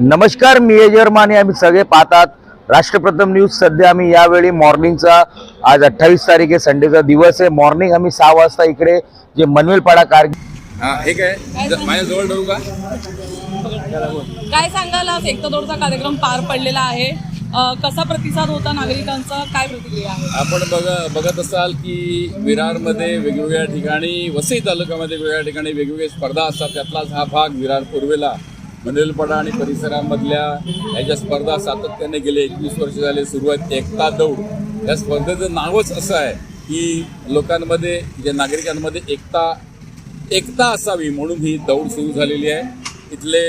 नमस्कार मी अजय माने आम्ही सगळे पाहतात. राष्ट्रप्रथम न्यूज सध्या आम्ही यावेळी मॉर्निंगचा. आज अठ्ठावीस तारीख आहे संडेचा दिवस आहे. मॉर्निंग आम्ही सहा वाजता इकडे जे मनवेलपाडा कार हा हे काय? ज- माझ्या जवळ धरू का? काय सांगाल आज? एकता दौडचा कार्यक्रम पार पडलेला आहे. कसा प्रतिसाद होता नागरिकांचा? काय प्रतिक्रिया आहे? आपण बघ बघत असाल की विरारमध्ये वेगवेगळ्या ठिकाणी वसई तालुक्यामध्ये वेगवेगळ्या ठिकाणी वेगवेगळ्या स्पर्धा असतात. त्यातलाच हा भाग विरार पूर्वेला. मंडलपाडा आणि परिसरामधल्या ह्याच्या स्पर्धा सातत्याने गेले एकवीस वर्ष झाले सुरू आहेत एकता दौड. या स्पर्धेचं नावच असं आहे की लोकांमध्ये जे नागरिकांमध्ये एकता एकता असावी म्हणून ही दौड सुरू झालेली आहे. इथले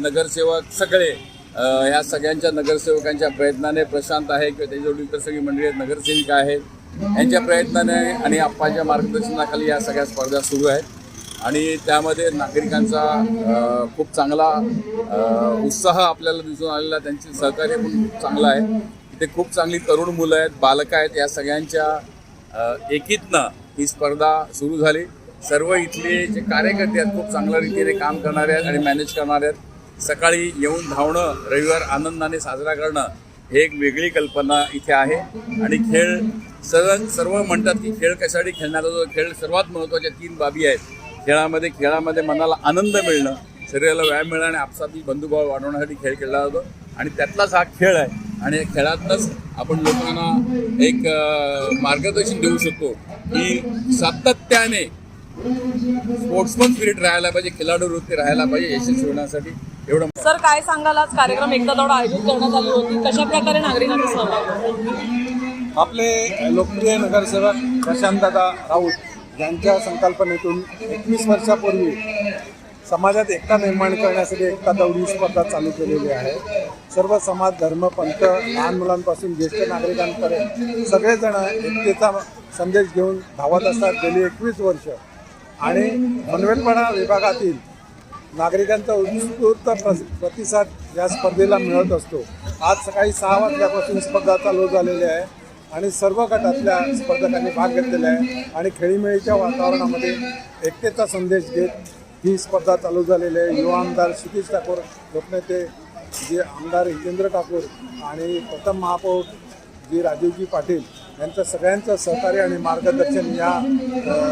नगरसेवक सगळे ह्या सगळ्यांच्या नगरसेवकांच्या प्रयत्नाने प्रशांत आहे किंवा त्याच्याजवळ इतर सगळी मंडळी आहेत नगरसेविका आहेत. यांच्या प्रयत्नाने आणि आप्पाच्या मार्गदर्शनाखाली या सगळ्या स्पर्धा सुरू आहेत. आणि त्यामध्ये नागरिकांचा खूप चांगला उत्साह आपल्याला दिसून आलेला त्यांचे सहकार्य पण खूप चांगलं आहे. इथे खूप चांगली तरुण मुलं आहेत बालकं आहेत या सगळ्यांच्या एकीतनं ही स्पर्धा सुरू झाली. सर्व इथले जे कार्यकर्ते आहेत खूप चांगल्या रीतीने काम करणारे आहेत आणि मॅनेज करणारे आहेत. सकाळी येऊन धावणं रविवार आनंदाने साजरा करणं हे एक वेगळी कल्पना इथे आहे. आणि खेळ सर्व सर्व म्हणतात की खेळ कशासाठी खेळण्याचा जो खेळ सर्वात महत्त्वाच्या तीन बाबी आहेत. खेळामध्ये खेळामध्ये मनाला आनंद मिळणं शरीराला व्यायाम मिळणं आणि आपसातली बंधुभाव वाढवण्यासाठी खेळ खेळला जातो. आणि त्यातलाच हा खेळ आहे. आणि या खेळातनंच आपण लोकांना एक मार्गदर्शन देऊ शकतो की सातत्याने स्पोर्ट्समन स्पिरिट राहायला पाहिजे खिलाडू वृत्ती राहायला पाहिजे यशस्वी होण्यासाठी एवढं सर काय सांगाल? आज कार्यक्रम एकता दौड आयोजित करण्यात आली होती. कशा प्रकारे नागरिकांचा सहभाग? आपले लोकप्रिय नगरसेवक प्रशांतदादा राऊत ज्यांच्या संकल्पनेतून एकवीस वर्षापूर्वी समाजात एकता निर्माण करण्यासाठी एकता दौडी स्पर्धा चालू केलेली आहे. सर्व समाज धर्म पंथ लहान मुलांपासून ज्येष्ठ नागरिकांपर्यंत सगळेजण एकतेचा संदेश घेऊन धावत असतात गेली एकवीस वर्ष. आणि मनवेलपणा विभागातील नागरिकांचा उत्स्फूर्त प्र- प्रतिसाद या स्पर्धेला मिळत असतो. आज सकाळी सहा वाजल्यापासून स्पर्धा चालू झालेली आहे. आणि सर्व गटातल्या स्पर्धकांनी भाग घेतलेला आहे. आणि खेळीमेळीच्या वातावरणामध्ये एकतेचा संदेश घेत ही स्पर्धा चालू झालेली आहे. युवा आमदार क्षितिज ठाकूर लोकनेते जे आमदार हितेंद्र ठाकूर आणि प्रथम महापौर जी राजीवजी पाटील यांचं सगळ्यांचं सहकार्य आणि मार्गदर्शन या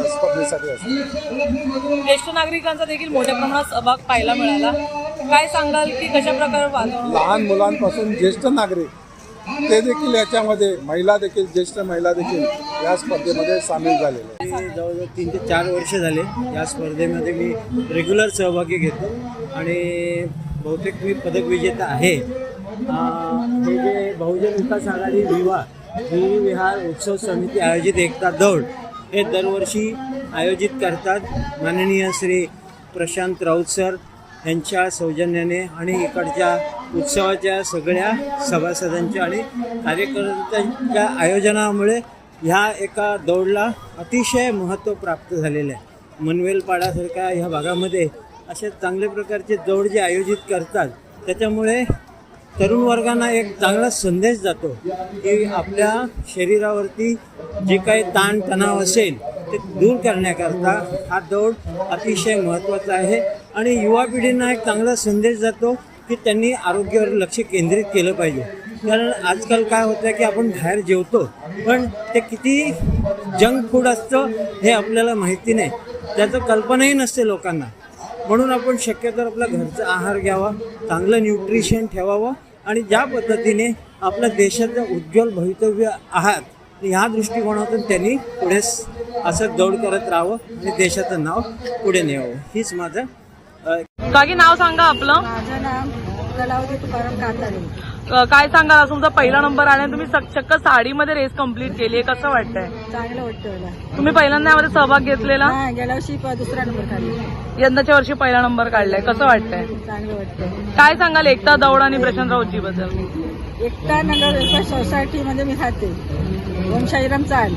स्पर्धेसाठी असतं. ज्येष्ठ नागरिकांचा देखील मोठ्या प्रमाणात सहभाग पाहायला मिळाला. काय सांगाल की कशा प्रकारे लहान मुलांपासून ज्येष्ठ नागरिक ते देखील याच्यामध्ये महिला देखील ज्येष्ठ महिला देखील या स्पर्धेमध्ये सामील झालेले मी जवळजवळ तीन ते चार वर्ष झाले या स्पर्धेमध्ये मी रेग्युलर सहभागी घेतो आणि बहुतेक मी पदक विजेता आहे. हे जे बहुजन विकास आघाडी विवाह हिरी विहार उत्सव समिती आयोजित एकता दौड हे दरवर्षी आयोजित करतात. माननीय श्री प्रशांत राऊत सर यांच्या सौजन्याने आणि इकडच्या उत्सवाच्या सगळ्या सभासदांच्या आणि कार्यकर्त्यांच्या आयोजनामुळे ह्या एका दौडला अतिशय महत्त्व प्राप्त झालेलं आहे. मनवेलपाडासारख्या ह्या भागामध्ये असे चांगल्या प्रकारचे दौड जे आयोजित करतात त्याच्यामुळे तरुण वर्गांना एक चांगला संदेश जातो की आपल्या शरीरावरती जे काही ताण तणाव असेल ते दूर करण्याकरता हा दौड अतिशय महत्त्वाचा आहे. आणि युवा पिढींना एक चांगला संदेश जातो की त्यांनी आरोग्यावर लक्ष केंद्रित केलं पाहिजे. कारण आजकाल काय होतं की आपण बाहेर जेवतो पण ते किती जंक फूड असतं हे आपल्याला माहिती नाही. त्याचं कल्पनाही नसते लोकांना. म्हणून आपण शक्यतो आपला घरचा आहार घ्यावा चांगलं न्यूट्रिशन ठेवावं आणि ज्या पद्धतीने आपल्या देशाचं उज्ज्वल भवितव्य आहात ह्या दृष्टिकोनातून त्यांनी पुढे असं दौड करत राहावं आणि देशाचं नाव पुढे न्यावं. हीच माझं काकी नाव सांगा आपलं. माझं नाव कलावती तुकाराम कातारे. अ, काय सांगाल? आज तुमचा पहिला नंबर आला आणि तुम्ही सक- चक्क साडीमध्ये रेस कंप्लीट केली आहे. कसं वाटतंय? चांगलं वाटतं मला तुम्ही पहिल्यांदा यामध्ये सहभाग घेतलेला? हा गेल्या वर्षी प- दुसरा नंबर काढला. यंदाच्या वर्षी पहिला नंबर काढलाय. कसं वाटतंय? चांगलं वाटतं काय सांगाल एकता दौड आणि प्रशांत राऊतजी बद्दल एकता नगर वेलफेअर सोसायटीमध्ये मी राहते. ओम शाहीराम चाल.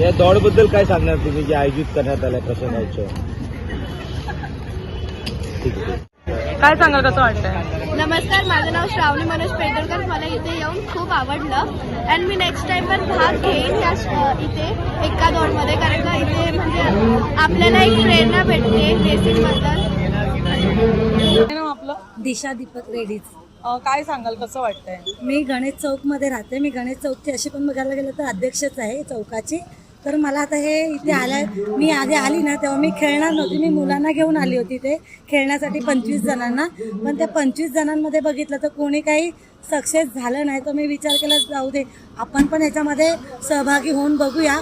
या दौडबद्दल काय सांगणार तुम्ही जे आयोजित करण्यात आलं प्रशांत ठीक आहे काय सांगाल कसं वाटतंय? नमस्कार माझं नाव श्रावणी मनोज पेटरकर मला इथे येऊन खूप आवडलं. अँड मी नेक्स्ट टाइम पण भाग घेईन या श- इथे एका दौडमध्ये कारण का इथे म्हणजे आपल्याला एक प्रेरणा भेटते रेसिंगबद्दल काय नाव आपलं? दिशा दीपक रेडीज अ, काय सांगाल कसं वाटतंय? मी गणेश चौकमध्ये राहते. मी गणेश चौकची अशी पण बघायला गेलं तर अध्यक्षच आहे चौकाची. तर मला आता हे इथे आल्या मी आधी आली ना तेव्हा मी खेळणार नव्हती. मी मुलांना घेऊन आली होती ते खेळण्यासाठी पंचवीस जणांना. पण त्या पंचवीस जणांमध्ये बघितलं तर कोणी काही सक्सेस झालं नाही. तर मी विचार केला जाऊ दे आपण पण याच्यामध्ये सहभागी होऊन बघूया.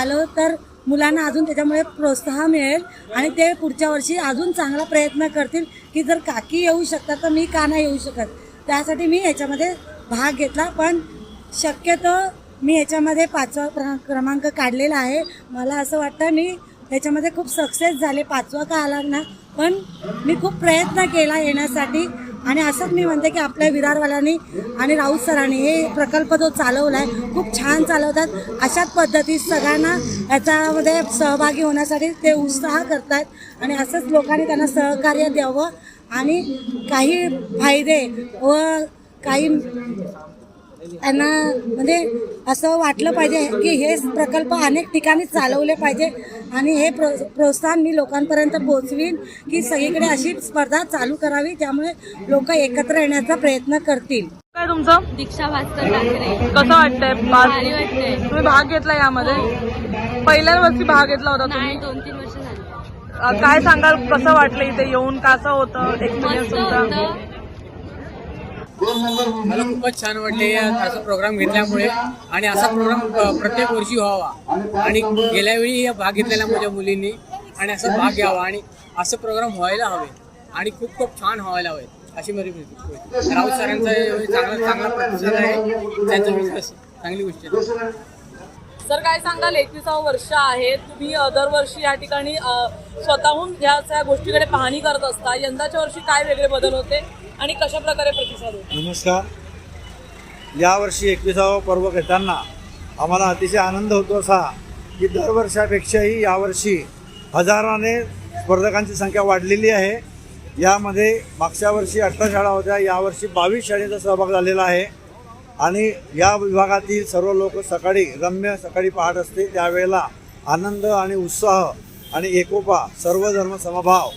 आलो तर मुलांना अजून त्याच्यामुळे प्रोत्साहन मिळेल आणि ते पुढच्या वर्षी अजून चांगला प्रयत्न करतील की जर काकी येऊ शकतात तर मी का नाही येऊ शकत. त्यासाठी मी याच्यामध्ये भाग घेतला. पण शक्यतो मी याच्यामध्ये पाचवा क्र- क्रमांक काढलेला आहे. मला असं वाटतं मी याच्यामध्ये खूप सक्सेस झाले. पाचवा का आला ना? पण मी खूप प्रयत्न केला येण्यासाठी. आणि असंच मी म्हणते की आपल्या विरारवाल्यांनी आणि राऊत सरांनी हे प्रकल्प जो चालवला आहे खूप छान चालवतात. अशाच पद्धतीत सगळ्यांना याच्यामध्ये सहभागी होण्यासाठी ते उत्साह करतात आणि असंच लोकांनी त्यांना सहकार्य द्यावं. आणि काही फायदे व काही त्यांना म्हणजे असं वाटलं पाहिजे की हे प्रकल्प अनेक ठिकाणी चालवले पाहिजे आणि हे प्रो प्रोत्साहन मी लोकांपर्यंत पोहोचवीन की सगळीकडे अशी स्पर्धा चालू करावी त्यामुळे लोक एकत्र येण्याचा प्रयत्न करतील. काय तुमचं? दीक्षा भास्कर ठाकरे. कसं वाटतंय? तुम्ही भाग घेतला यामध्ये? पहिल्याच वर्षी भाग घेतला होता तुम्ही. दोन तीन वर्ष झाली. अ, काय सांगाल? कसं वाटलं इथे येऊन? कसं होतं? एक्सपिरियन्स तुमचा? मला खूपच छान वाटले असा प्रोग्राम घेतल्यामुळे. आणि असा प्रोग्राम प्रत्येक वर्षी व्हावा. आणि गेल्या वेळी भाग घेतलेल्या माझ्या मुलींनी. आणि असा भाग घ्यावा. आणि असं प्रोग्राम व्हायला हवे. आणि खूप खूप छान व्हायला हवे. अशी माझी राऊत सरांचा चांगला चांगला प्रतिसाद आहे. त्यांचा विश्वास चांगली गोष्ट आहे. सर काय सांगाल? एकविसावं वर्ष आहे. तुम्ही दरवर्षी या ठिकाणी स्वतःहून या गोष्टीकडे पाहणी करत असता. यंदाच्या वर्षी काय वेगळे बदल होते? आणि कशा प्रकारे प्रतिसाद नमस्कार. यावर्षी एकविसावा पर्व घेताना आम्हाला अतिशय आनंद होतो असा की दरवर्षापेक्षाही यावर्षी हजाराने स्पर्धकांची संख्या वाढलेली आहे. यामध्ये मागच्या वर्षी अठरा शाळा होत्या यावर्षी बावीस शाळेचा सहभाग झालेला आहे. आणि या विभागातील सर्व लोक सकाळी रम्य सकाळी पहाट असते. त्यावेळेला आनंद आणि उत्साह आणि एकोपा सर्व धर्म समभाव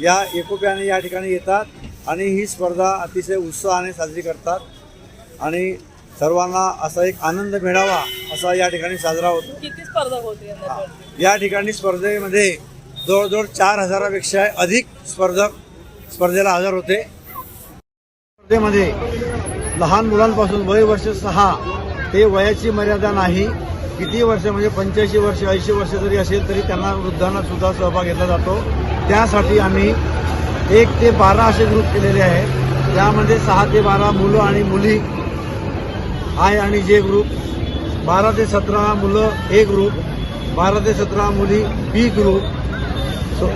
या एकोप्याने या ठिकाणी येतात. आणि ही स्पर्धा अतिशय उत्साहाने साजरी करतात. आणि सर्वांना असा एक आनंद मिळावा असा या ठिकाणी साजरा होतो. किती स्पर्धक होते या ठिकाणी स्पर्धेमध्ये जवळजवळ चार हजारापेक्षा अधिक स्पर्धक स्पर्धेला हजर होते. स्पर्धेमध्ये लहान मुलांपासून वय वर्ष सहा हे वयाची मर्यादा नाही. किती वर्ष म्हणजे पंच्याऐंशी वर्ष ऐंशी वर्ष जरी असेल तरी त्यांना वृद्धांना सुद्धा सहभाग घेतला जातो. त्यासाठी आम्ही एक ते बारा असे ग्रुप केलेले आहेत. त्यामध्ये सहा ते बारा मुलं आणि मुली आय आणि जे ग्रुप बारा ते सतरा मुलं ए ग्रुप बारा ते सतरा मुली बी ग्रुप सो